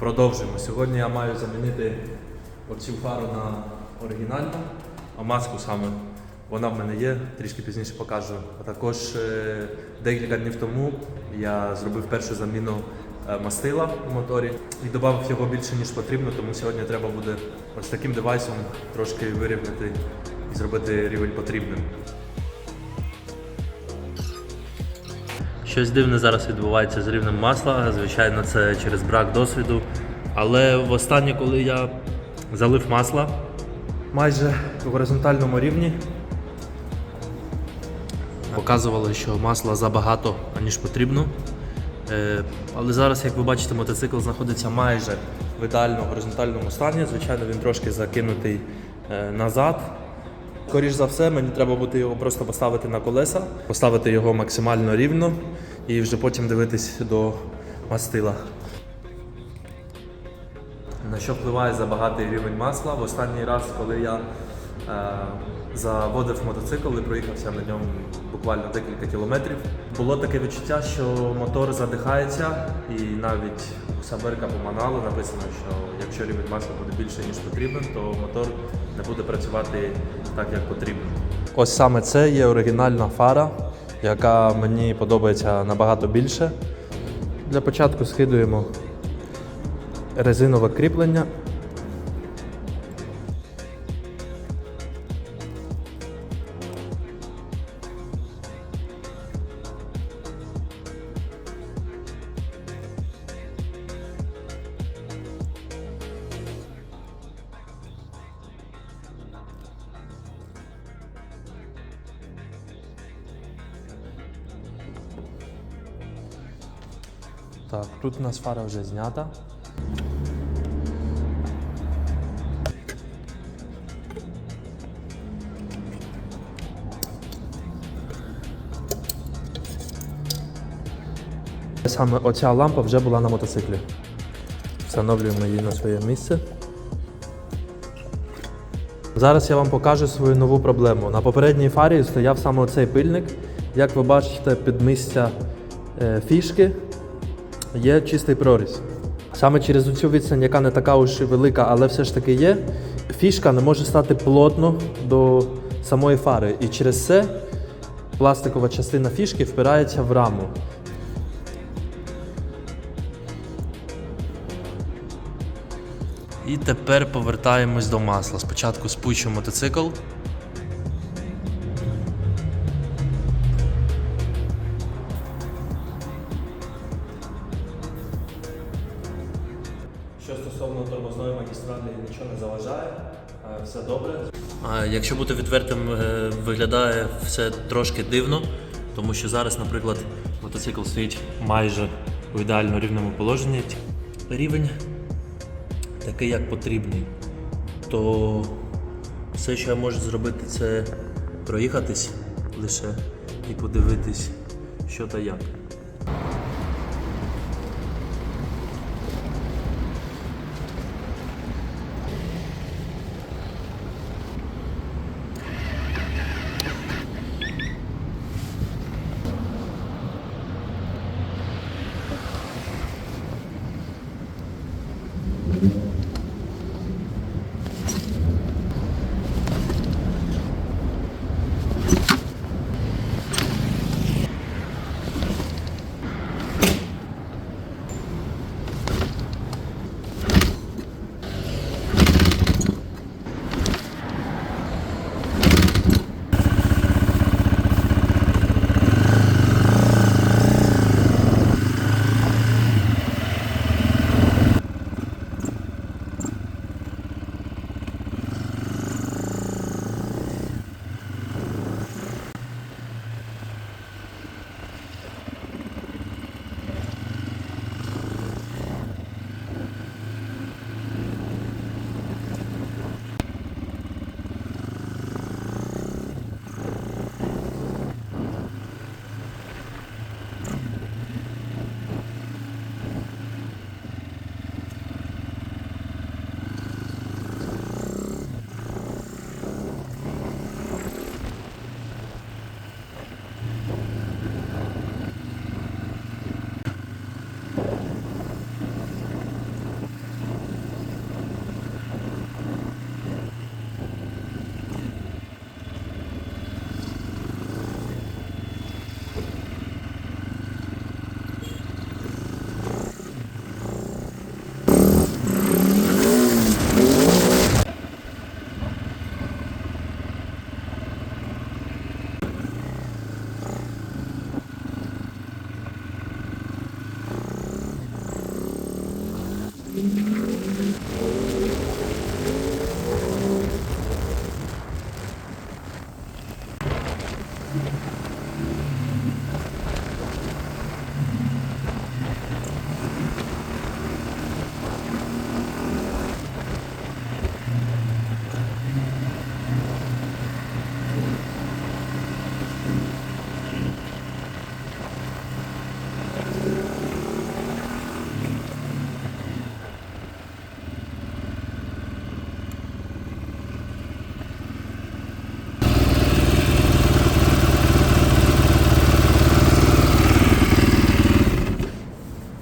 Продовжуємо. Сьогодні я маю замінити оцю фару на оригінальну, а маску саме. Вона в мене є, трішки пізніше покажу. А також е, декілька днів тому я зробив першу заміну е, мастила в моторі і додав його більше, ніж потрібно, тому сьогодні треба буде ось таким девайсом трошки вирівняти і зробити рівень потрібним. Щось дивне зараз відбувається з рівнем масла. Звичайно, це через брак досвіду. Але востаннє, коли я залив масла майже в горизонтальному рівні, показувало, що масла забагато, аніж потрібно. Е, Але зараз, як ви бачите, мотоцикл знаходиться майже в ідеально горизонтальному стані. Звичайно, він трошки закинутий е, назад. Скоріш за все, мені треба буде його просто поставити на колеса, поставити його максимально рівно і вже потім дивитись до мастила. На що впливає забагатий рівень масла? В останній раз, коли я е, заводив мотоцикл і проїхався на ньому буквально декілька кілометрів, було таке відчуття, що мотор задихається, і навіть у Саберка по написано, що якщо рівень масла буде більше, ніж потрібен, то мотор не буде працювати так, як потрібно. Ось саме це є оригінальна фара, яка мені подобається набагато більше. Для початку скидуємо резинове кріплення. Так, тут у нас фара вже знята. Саме оця лампа вже була на мотоциклі. Встановлюємо її на своє місце. Зараз я вам покажу свою нову проблему. На попередній фарі стояв саме оцей пильник. Як ви бачите, під місця е, фішки є чистий проріз. Саме через цю відстань, яка не така уж і велика, але все ж таки є, фішка не може стати плотно до самої фари. І через це пластикова частина фішки впирається в раму. І тепер повертаємось до масла. Спочатку спущу мотоцикл. Магістралі, нічого не заважає, е, все добре. Якщо бути відвертим, е, виглядає все трошки дивно, тому що зараз, наприклад, мотоцикл стоїть майже у ідеально рівному положенні. Рівень такий, як потрібний, то все, що я можу зробити, це проїхатись лише і подивитись, що та як.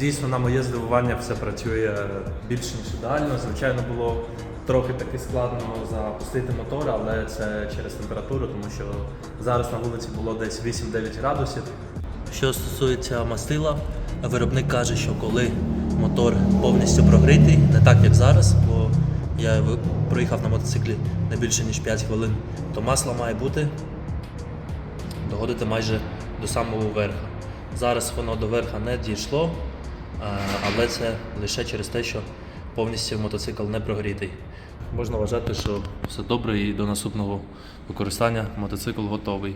Дійсно, на моє здивування, все працює більш ніж ідеально. Звичайно, було трохи таки складно запустити мотор, але це через температуру, тому що зараз на вулиці було десь 8-9 градусів. Що стосується мастила, виробник каже, що коли мотор повністю прогрітий, не так як зараз, бо я проїхав на мотоциклі не більше ніж 5 хвилин, то масло має бути доходити майже до самого верха. Зараз воно до верха не дійшло, але це лише через те, що повністю мотоцикл не прогрітий. Можна вважати, що все добре і до наступного використання мотоцикл готовий.